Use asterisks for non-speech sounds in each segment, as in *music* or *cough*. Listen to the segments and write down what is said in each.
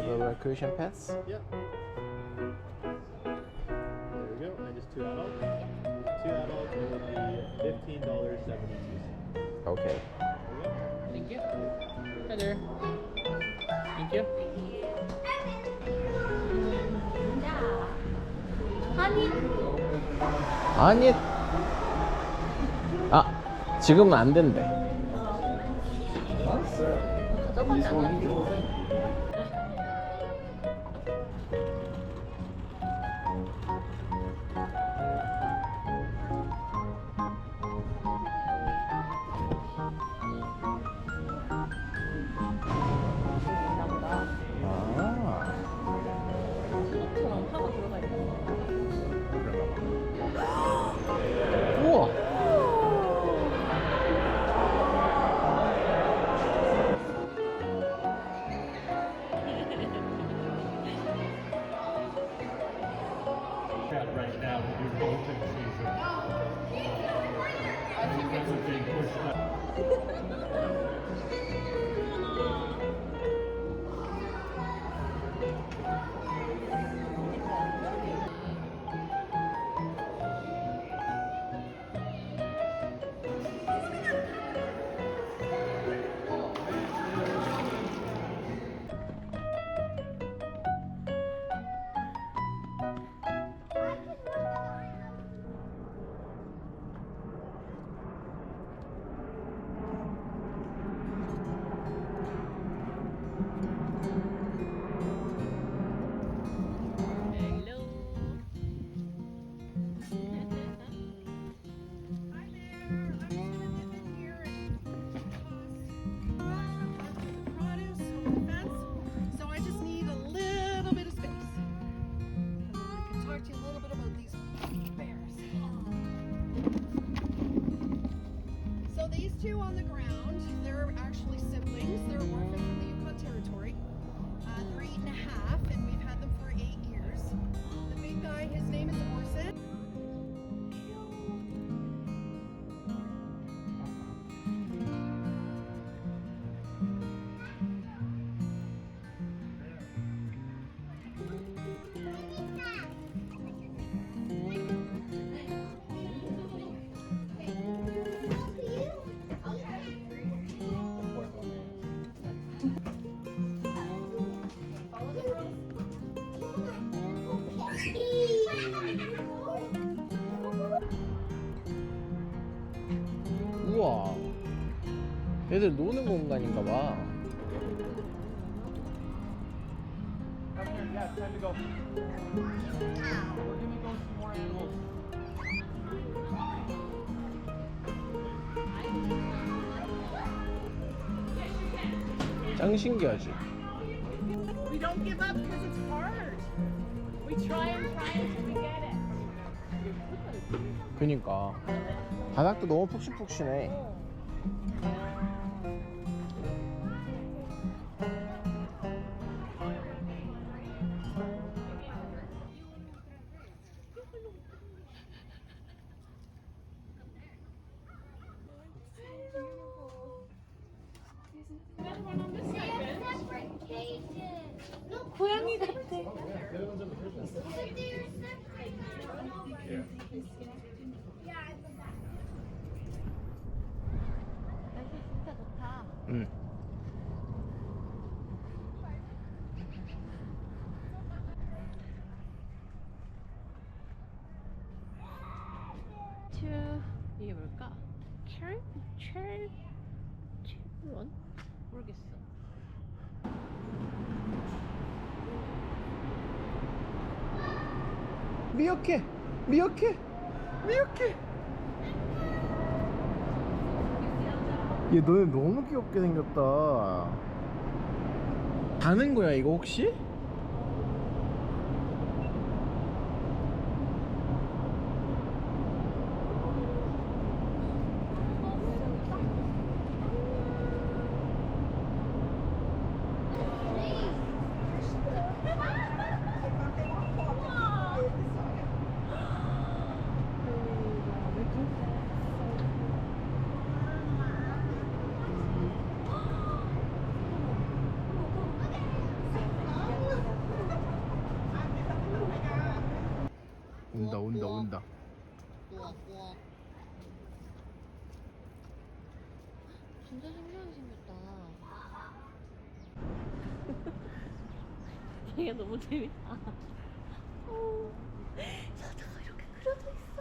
the recreation pass? Yep. There we go. And just two adults. Two adults, it would be fifteen dollars seventy-two cents. Okay. Thank you. Hi there. Thank you. 아니 아니. 아, 지금은 안 된대. 처럼 하고 들어가 있는 우와. right now to do bolting season. That's a big push. So 얘들 노는 공간인가 봐. 짱 신기하지? We don't give up because it's hard. We try and try until we get it. 그니까 바닥도 너무 푹신푹신해. 고양이 같아 날씨 진짜 좋다 응. 츄 이게 뭘까? 츄? 츄? 미역해, 미역해, 미역해. 얘 너네 너무 귀엽게 생겼다. 다는 거야 이거 혹시? 온다 온다. 온다 우와 우와. 진짜 신기하게 생겼다. *laughs* 되게 너무 재밌다. *laughs* 어, 사자가 이렇게 그려져 있어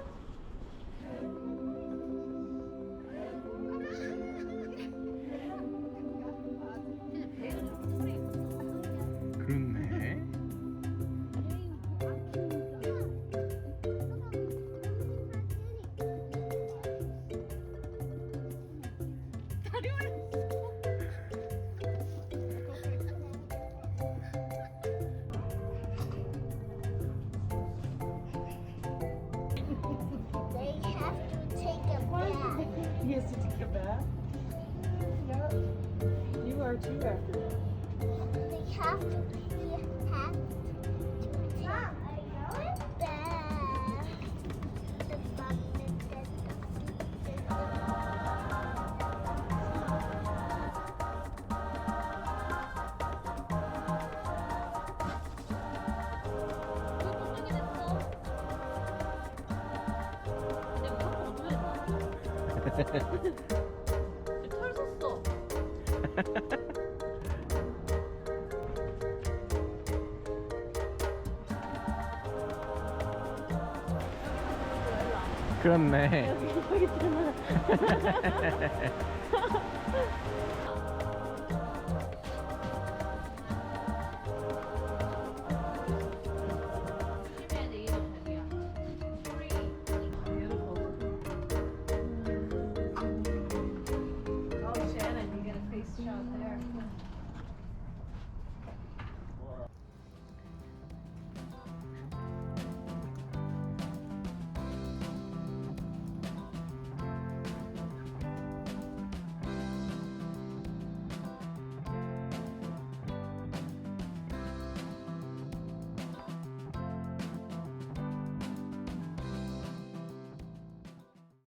He has to take a bath. Yeah. You are too after. They have to have to take a 털 섰어 그렇네 *laughs*